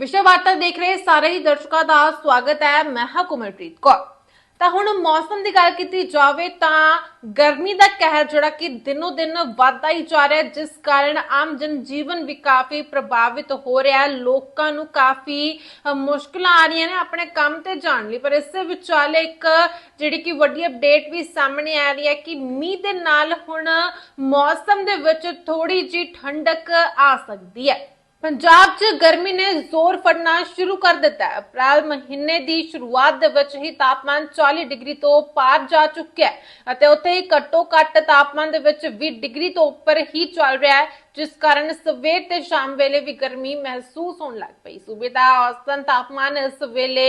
ਵਿਸ਼ਵ ਵਾਰਤਾ ਦੇਖ ਰਹੇ ਸਾਰੇ ਹੀ ਦਰਸ਼ਕਾਂ ਦਾ ਸਵਾਗਤ ਹੈ। ਮੈਂ ਹਾਂ ਕੁਮਲਪ੍ਰੀਤ ਕੌਰ। ਤਾਂ ਹੁਣ ਮੌਸਮ ਦੀ ਗੱਲ ਕੀਤੀ ਜਾਵੇ ਤਾਂ ਗਰਮੀ ਦਾ ਕਹਿਰ ਜਿਹੜਾ ਕਿ ਦਿਨੋ ਦਿਨ ਵੱਧਦਾ ਹੀ ਜਾ ਰਿਹਾ ਜਿਸ ਕਾਰਨ ਆਮ ਜਨ ਵੀ ਕਾਫੀ ਪ੍ਰਭਾਵਿਤ ਹੋ ਰਿਹਾ ਹੈ। ਲੋਕਾਂ ਨੂੰ ਕਾਫੀ ਅ, ਮੁਸ਼ਕਲਾਂ ਆ ਰਹੀਆਂ ਨੇ ਆਪਣੇ ਕੰਮ ਤੇ ਜਾਣ ਲਈ। ਪਰ ਇਸੇ ਵਿਚਾਲੇ ਇੱਕ ਜਿਹੜੀ ਕਿ ਵੱਡੀ ਅਪਡੇਟ ਵੀ ਸਾਹਮਣੇ ਆ ਰਹੀ ਹੈ ਕਿ ਮੀਂਹ ਦੇ ਨਾਲ ਹੁਣ ਮੌਸਮ ਦੇ ਵਿੱਚ ਥੋੜੀ ਜੀ ਠੰਡਕ ਆ ਸਕਦੀ ਹੈ। ਪੰਜਾਬ 'ਚ ਗਰਮੀ ਨੇ ਜ਼ੋਰ ਫੜਨਾ ਸ਼ੁਰੂ ਕਰ ਦਿੱਤਾ ਹੈ। ਅਪ੍ਰੈਲ ਮਹੀਨੇ ਦੀ ਸ਼ੁਰੂਆਤ ਦੇ ਵਿੱਚ ਹੀ ਤਾਪਮਾਨ 40 ਡਿਗਰੀ ਤੋਂ ਪਾਰ ਜਾ ਚੁੱਕਿਆ ਹੈ ਅਤੇ ਉੱਥੇ ਹੀ ਘੱਟੋ ਘੱਟ ਤਾਪਮਾਨ ਦੇ ਵਿੱਚ 20 ਡਿਗਰੀ ਤੋਂ ਉੱਪਰ ਹੀ ਚੱਲ ਰਿਹਾ ਹੈ। ਜਿਸ ਕਾਰਨ ਸਵੇਰ ਤੇ ਸ਼ਾਮ ਵੇਲੇ ਵੀ ਗਰਮੀ ਮਹਿਸੂਸ ਹੋਣ ਲੱਗ ਪਈ। ਸੂਬੇ ਦਾ ਔਸਤਨ ਤਾਪਮਾਨ ਇਸ ਵੇਲੇ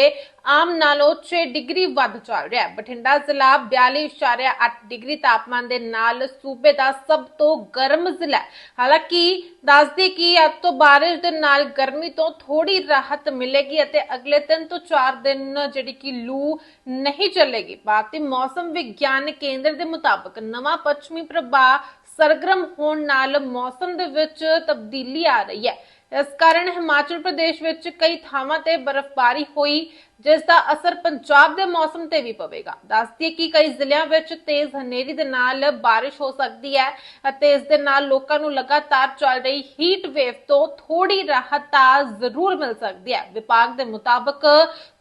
ਆਮ ਨਾਲੋਂ 6 ਡਿਗਰੀ ਵੱਧ ਚੱਲ ਰਿਹਾ ਹੈ। ਬਠਿੰਡਾ ਜ਼ਿਲ੍ਹਾ 42.8 ਡਿਗਰੀ ਤਾਪਮਾਨ ਦੇ ਨਾਲ ਸੂਬੇ ਦਾ ਸਭ ਤੋਂ ਗਰਮ ਜ਼ਿਲ੍ਹਾ ਹਾਲਾਂਕਿ ਦੱਸਦੀ ਕਿ ਅੱਜ ਤੋਂ ਬਾਰਿਸ਼ ਦੇ ਨਾਲ ਗਰਮੀ ਤੋਂ ਥੋੜੀ ਰਾਹਤ ਮਿਲੇਗੀ ਅਤੇ ਅਗਲੇ 3 ਤੋਂ 4 ਦਿਨ ਜਿਹੜੀ ਕਿ ਲੂ ਨਹੀਂ ਚੱਲੇਗੀ। ਭਾਰਤੀ ਮੌਸਮ ਵਿਗਿਆਨ ਕੇਂਦਰ ਦੇ ਮੁਤਾਬਕ ਨਵਾਂ ਪੱਛਮੀ ਪ੍ਰਭਾਵ ਸਰਗਰਮ ਹੋਣ ਨਾਲ ਮੌਸਮ ਦੇ ਵਿੱਚ ਤਬਦੀਲੀ ਆ ਰਹੀ ਹੈ। ਇਸ ਕਾਰਨ ਹਿਮਾਚਲ ਪ੍ਰਦੇਸ਼ ਵਿੱਚ ਕਈ ਥਾਵਾਂ ਤੇ ਬਰਫ਼ਬਾਰੀ ਹੋਈ, ਜਿਸ ਦਾ ਅਸਰ ਪੰਜਾਬ ਦੇ ਮੌਸਮ ਤੇ ਵੀ ਪਵੇਗਾ। ਦੱਸਦੀ ਕਿ ਕਈ ਜ਼ਿਲ੍ਹਿਆਂ ਵਿੱਚ ਤੇਜ਼ ਹਨੇਰੀ ਦੇ ਨਾਲ ਬਾਰਿਸ਼ ਹੋ ਸਕਦੀ ਹੈ ਅਤੇ ਇਸ ਦੇ ਨਾਲ ਲੋਕਾਂ ਨੂੰ ਲਗਾਤਾਰ ਚੱਲ ਰਹੀ ਹੀਟ ਵੇਵ ਤੋਂ ਥੋੜੀ ਰਾਹਤ ਤਾਂ ਜ਼ਰੂਰ ਮਿਲ ਸਕਦੀ ਹੈ। ਵਿਭਾਗ ਦੇ ਮੁਤਾਬਕ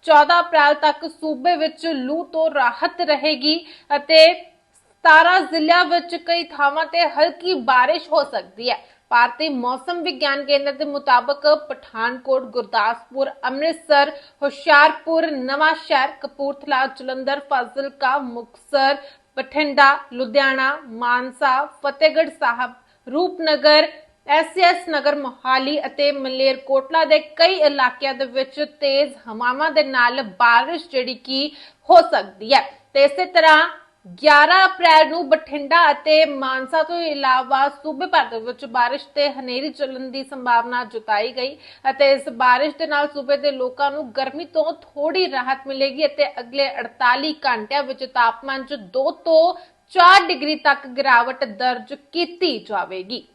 14 ਅਪ੍ਰੈਲ ਤੱਕ ਸੂਬੇ ਵਿੱਚ ਲੂ ਤੋਂ ਰਾਹਤ ਰਹੇਗੀ ਅਤੇ 17 ਜ਼ਿਲ੍ਹਿਆਂ ਵਿੱਚ ਕਈ ਥਾਵਾਂ ਤੇ ਹਲਕੀ ਬਾਰਿਸ਼ ਹੋ ਸਕਦੀ ਹੈ। ਭਾਰਤੀ ਮੌਸਮ ਵਿਗਿਆਨ ਕੇਂਦਰ ਦੇ ਮੁਤਾਬਕ ਪਠਾਨਕੋਟ, ਗੁਰਦਾਸਪੁਰ, ਅੰਮ੍ਰਿਤਸਰ, ਹੁਸ਼ਿਆਰਪੁਰ ਨਵਾਂ ਸ਼ਹਿਰ ਕਪੂਰਥਲਾ, ਜਲੰਧਰ, ਫਾਜ਼ਿਲਕਾ, ਮੁਕਤਸਰ, ਬਠਿੰਡਾ, ਲੁਧਿਆਣਾ, ਮਾਨਸਾ, ਫਤਿਹਗੜ੍ਹ ਸਾਹਿਬ, ਰੂਪਨਗਰ, ਐਸਐਸ ਨਗਰ, ਮੋਹਾਲੀ ਅਤੇ ਮਲੇਰਕੋਟਲਾ ਦੇ ਕਈ ਇਲਾਕਿਆਂ ਦੇ ਵਿੱਚ ਤੇਜ਼ ਹਵਾਵਾਂ ਦੇ ਨਾਲ ਬਾਰਿਸ਼ ਜਿਹੜੀ ਕਿ ਹੋ ਸਕਦੀ ਹੈ। ਤੇ ਇਸੇ ਤਰ੍ਹਾਂ 11 ਅਪ੍ਰੈਲ ਨੂੰ ਬਠਿੰਡਾ ਅਤੇ ਮਾਨਸਾ ਤੋਂ ਇਲਾਵਾ ਸੂਬੇ ਭਰ ਦੇ ਵਿੱਚ ਬਾਰਿਸ਼ ਤੇ ਹਨੇਰੀ ਚੱਲਣ ਦੀ ਸੰਭਾਵਨਾ ਜਤਾਈ ਗਈ ਅਤੇ ਇਸ ਬਾਰਿਸ਼ ਦੇ ਨਾਲ ਸੂਬੇ ਦੇ ਲੋਕਾਂ ਨੂੰ ਗਰਮੀ ਤੋਂ ਥੋੜੀ ਰਾਹਤ ਮਿਲੇਗੀ ਅਤੇ ਅਗਲੇ 48 ਘੰਟਿਆਂ ਵਿੱਚ ਤਾਪਮਾਨ 'ਚ 2 ਤੋਂ 4 ਡਿਗਰੀ ਤੱਕ ਗਿਰਾਵਟ ਦਰਜ ਕੀਤੀ ਜਾਵੇਗੀ।